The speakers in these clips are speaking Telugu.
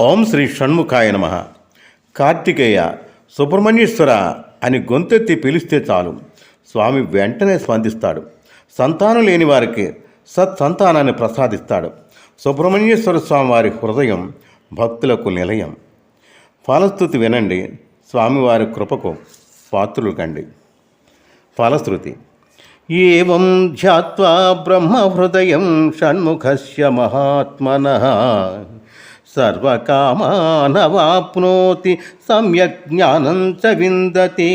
ఓం శ్రీ షణ్ముఖాయ నమ. కార్తికేయ సుబ్రహ్మణ్యేశ్వర అని గొంతెత్తి పిలిస్తే చాలు. స్వామి వెంటనే స్పందిస్తాడు. సంతానం లేని వారికి సత్సంతానాన్ని ప్రసాదిస్తాడు. సుబ్రహ్మణ్యేశ్వర స్వామి వారి హృదయం భక్తులకు నిలయం. ఫలస్థుతి వినండి. స్వామివారి కృపకు పాత్రులు కండి. ఫలశ్రుతి ఏం ధ్యాత్వా బ్రహ్మహృదయం షణ్ముఖస్య మహాత్మన. సర్వకామానవాప్నోతి సమ్యక్ జ్ఞానం చ విందతి.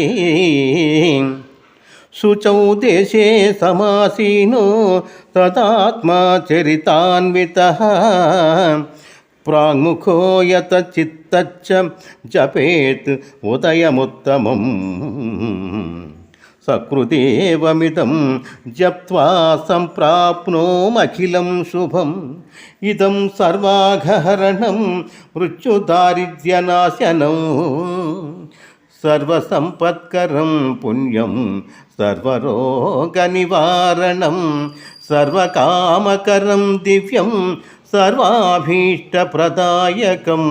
శుచౌ దేశే సమాసీనో తదాత్మా చరితాన్విత. ప్రాంగుఖో యత చిత్తచ్చ జపేత్ ఉదయముత్తమం. సకృదేవమిదం జప్వా సంప్రాప్నోమఖిలం శుభం. ఇదం సర్వాఘహరణం మృత్యుదారిద్ర్యనాశనం. సర్వసంపత్కరం పుణ్యం సర్వరోగనివారణం సర్వకామకరం దివ్యం సర్వాభీష్టప్రదాయకం.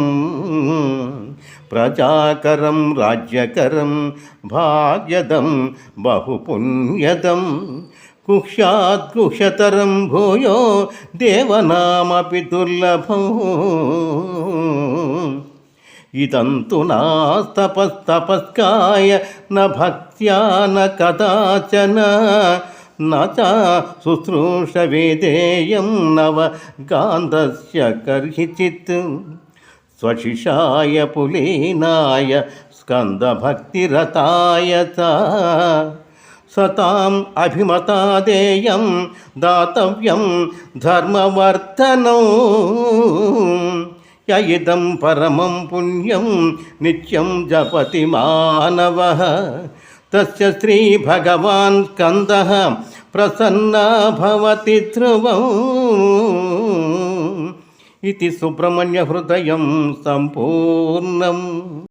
ప్రజాకరం రాజ్యకరం భాగ్యదం బహుపుణ్యదం. కుహ్యాద్గుహ్యతరం భూయో దేవనామపి దుర్లభం. ఇదంతు నాస్తపస్తపస్కాయ న భక్త్యా న కదాచన న చ నవ గాంధస్య కర్హిచిత్. స్వశిషాయ పులీనాయ స్కందభక్తిరతాయ సతాం అభిమతాదేయం దాతవ్యం ధర్మవర్ధనం. యదం పరమం పుణ్యం నిత్యం జపతి మానవ. తస్య శ్రీ భగవాన్ స్కంద ప్రసన్న భవతి ధ్రువం ఇది సుబ్రహ్మణ్య హృదయం సంపూర్ణం